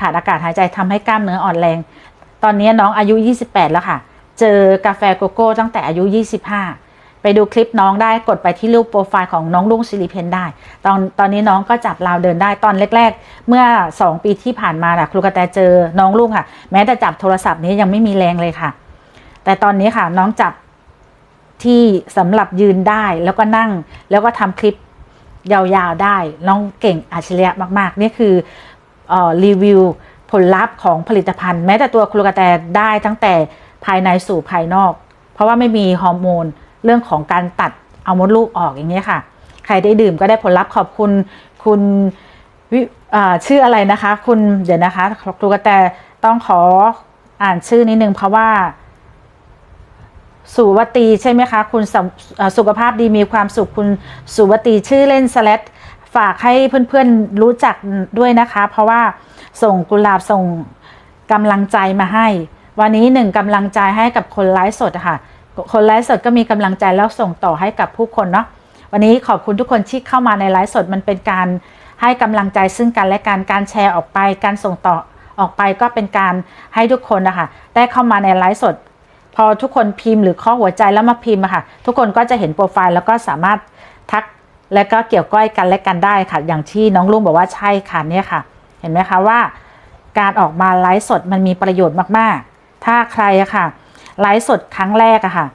ขาดอากาศหายใจทำให้กล้ามเนื้ออ่อนแรง ตอนนี้น้องอายุ 28 แล้วค่ะ เจอกาแฟโกโก้ตั้งแต่อายุ 25 ไปดูคลิปน้องได้กดไปที่รูปโปรไฟล์ของน้องลุงซิลิเพนได้ ตอนตอนนี้น้องก็จับราวเดินได้ตอนแรก ๆ เมื่อ 2 ปีที่ผ่านมาน่ะครูกระแตเจอน้องลุงค่ะ แม้แต่จับโทรศัพท์นี้ยังไม่มีแรงเลยค่ะ แต่ตอนนี้ค่ะน้องจับที่สำหรับยืนได้แล้วก็นั่งแล้วก็ทำคลิปยาวๆได้น้องเก่งอัจฉริยะมาก ๆ นี่คือ รีวิวผลลัพธ์ของผลิตภัณฑ์ แม้แต่ตัวครูกระแตได้ตั้งแต่ภายในสู่ภายนอก เพราะว่าไม่มีฮอร์โมนเรื่องของการตัดเอามดลูกออกอย่างนี้ค่ะ ใครได้ดื่มก็ได้ผลลัพธ์ขอบคุณคุณชื่ออะไรนะคะ คุณเดี๋ยวนะคะครูกระแตต้องขออ่านชื่อนิดนึงเพราะว่า สุวตีใช่ไหมคะ คุณส,สุขภาพดีมีความสุขคุณสุวตีชื่อเล่นสแลต ฝากให้เพื่อนๆรู้จักด้วยนะคะ เพราะว่าส่งกุหลาบส่งกำลังใจมาให้ วันนี้หนึ่งกำลังใจให้กับคนไลฟ์สดค่ะ คนไลฟ์สดก็มีกำลังใจแล้วส่งต่อให้กับผู้คนเนาะวันนี้ขอบคุณทุกคนที่เข้ามาในไลฟ์สดมันเป็นการให้กำลังใจซึ่งกันและการการแชร์ออกไปการส่งต่อออกไปก็เป็นการให้ทุกคนนะคะได้เข้ามาในไลฟ์สด พอทุกคนพิมพ์หรือข้อหัวใจแล้วมาพิมพ์ค่ะ ทุกคนก็จะเห็นโปรไฟล์แล้วก็สามารถทัก และก็เกี่ยวก้อยกันและกันได้ค่ะ อย่างที่น้องลุงบอกว่าใช่ค่ะเนี่ยค่ะ เห็นไหมคะว่า การออกมาไลฟ์สดมันมีประโยชน์มากๆ ถ้าใครอะค่ะไลฟ์สดครั้งแรกอะค่ะ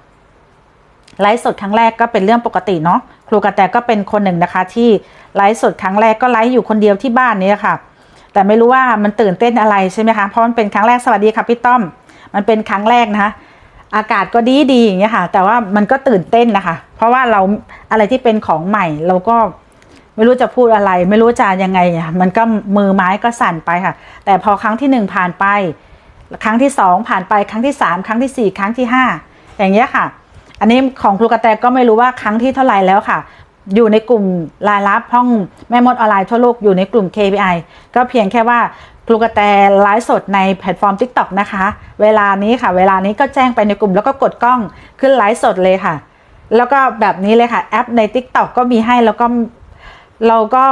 ไลฟ์สดครั้งแรกก็เป็นเรื่องปกติเนาะครูกระแตก็เป็นคนหนึ่งนะคะ ที่ไลฟ์สดครั้งแรกก็ไลฟ์อยู่คนเดียวที่บ้านนี้ค่ะ แต่ไม่รู้ว่ามันตื่นเต้นอะไรใช่ไหมคะเพราะมันเป็นครั้งแรกสวัสดีค่ะพี่ต้อม มันเป็นครั้งแรกนะคะ อากาศก็ดีดีอย่างเงี้ยค่ะ แต่ว่ามันก็ตื่นเต้นนะคะ เพราะว่าเราอะไรที่เป็นของใหม่ เราก็ไม่รู้จะพูดอะไร ไม่รู้จะยังไงมันก็มือไม้ก็สั่นไปค่ะ แต่พอครั้งที่หนึ่งผ่านไป ครั้งที่สองผ่านไปครั้งที่สามครั้งที่สี่ครั้งที่ห้าอย่างเงี้ยค่ะ อันนี้ของครูกระแตก็ไม่รู้ว่าครั้งที่เท่าไหร่แล้วค่ะ อยู่ในกลุ่มรายรับห้องแม่มดออนไลน์ทั่วโลกอยู่ในกลุ่ม KPI ก็เพียงแค่ว่า ครูกระแตไลฟ์สดในแพลตฟอร์ม TikTok นะคะ เวลานี้ค่ะ เวลานี้ก็แจ้งไปในกลุ่มแล้วก็กดกล้องขึ้นไลฟ์สดเลยค่ะ แล้วก็แบบนี้เลยค่ะ แอปใน TikTok ก็มีให้แล้วก็เราก็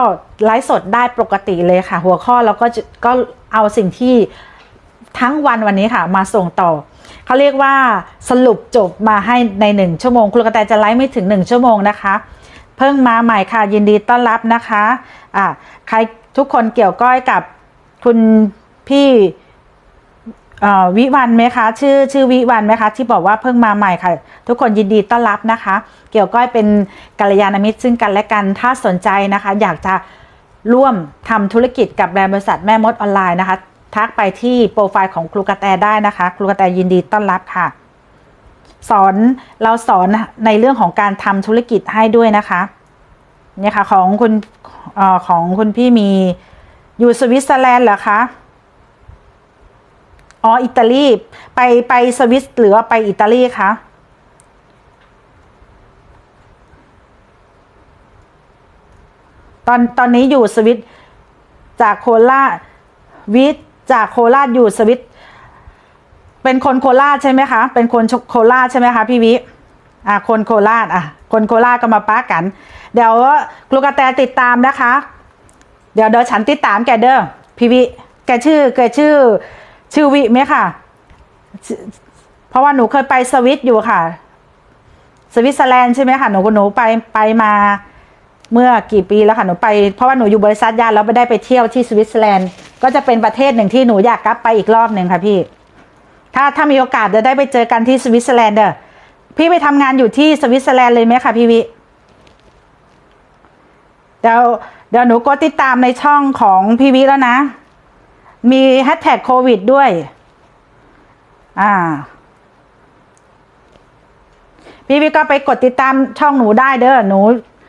ไลฟ์สดได้ปกติเลยค่ะ หัวข้อเราก็ก็เอาสิ่งที่ทั้งวันวันนี้ค่ะ มาส่งต่อ เขาเรียกว่าสรุปจบมาให้ในหนึ่งชั่วโมงครูกระแตจะไลฟ์ไม่ถึงหนึ่งชั่วโมงนะคะ เพิ่งมาใหม่ค่ะยินดีต้อนรับนะคะอ่าใครทุกคนเกี่ยวก้อยกับ คุณพี่วิวันไหมคะ ชื่อชื่อวิวันไหมคะ ที่บอกว่าเพิ่งมาใหม่ค่ะ ทุกคนยินดีต้อนรับนะคะ เกี่ยวก้อยเป็นกัลยาณมิตรซึ่งกันและกันถ้าสนใจนะคะ อยากจะร่วมทำธุรกิจกับแบรนด์บริษัทแม่มดออนไลน์นะคะ ทักไปที่โปรไฟล์ของครูกระแตได้นะคะ ครูกระแตยินดีต้อนรับค่ะ สอนเราสอนในเรื่องของการทำธุรกิจให้ด้วยนะคะเนี่ยค่ะของคุณอของคุณพี่มี อยู่สวิตเซอร์แลนด์เหรอคะอ๋ออิตาลีไปไปสวิสหรือว่าไปอิตาลีคะตอนตอนนี้อยู่สวิตจากโคราชวิทจากโคราชอยู่สวิตเป็นคนโคราชใช่ไหมคะ เป็นคนโคราชใช่ไหมคะพี่วิอ่าคนโคราชอะ คนโคราชก็มาป้ากัน เดี๋ยวครูกระแตติดตามนะคะ เดี๋ยวเดี๋ยวฉันติดตามแกเด้อพี่วิแกชื่อแกชื่อ ชื่อวิไหมค่ะ เพราะว่าหนูเคยไปสวิตอยู่ค่ะ สวิตเซอร์แลนด์ใช่ไหมค่ะหนูหนูไปไปมาเมื่อกี่ปีแล้วค่ะหนูไปเพราะว่าหนูอยู่บริษัทยาแล้วไม่ได้ไปเที่ยวที่สวิตเซอร์แลนด์ก็จะเป็นประเทศหนึ่งที่หนูอยากกลับไปอีกรอบหนึ่งค่ะพี่ ถ้าถ้ามีโอกาสจะได้ไปเจอกันที่สวิตเซอร์แลนด์เด้อพี่ไปทำงานอยู่ที่สวิตเซอร์แลนด์เลยไหมคะพี่วิเดี๋ยว เดี๋ยวหนูกดติดตามในช่องของพี่วิแล้วนะ มีแฮชแท็กโควิดด้วย อ่า พี่วิก็ไปกดติดตามช่องหนูได้เด้อหนู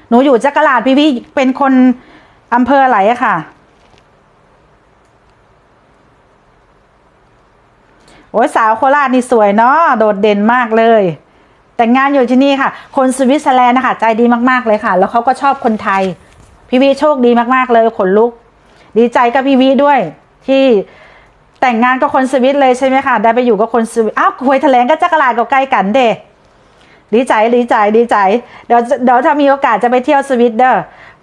หนูอยู่จักราดพี่วิเป็นคนอำเภออะไรอะค่ะ โอ้ยสาวโคราชนี่สวยเนาะโดดเด่นมากเลยแต่งงานอยู่ที่นี่ค่ะ คนสวิตเซอร์แลนด์นะคะใจดีมาก ๆ เลยค่ะ แล้วเขาก็ชอบคนไทย พี่วิโชคดีมากๆเลยขนลุก ดีใจกับพี่วิด้วย ที่แต่งงานกับคนสวิตเลยใช่ไหมคะได้ไปอยู่กับคนสวิตอ้าวคุยแถลงก็จักรลาดก็ใกล้กันเดดีใจดีใจดีใจ เดี๋ยวเดี๋ยวถ้ามีโอกาสจะไปเที่ยวสวิตเด้อ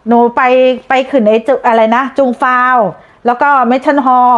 หนูไปไปขึ้นไอจุอะไรนะ จุงฟาว แล้วก็เมทัลฮอล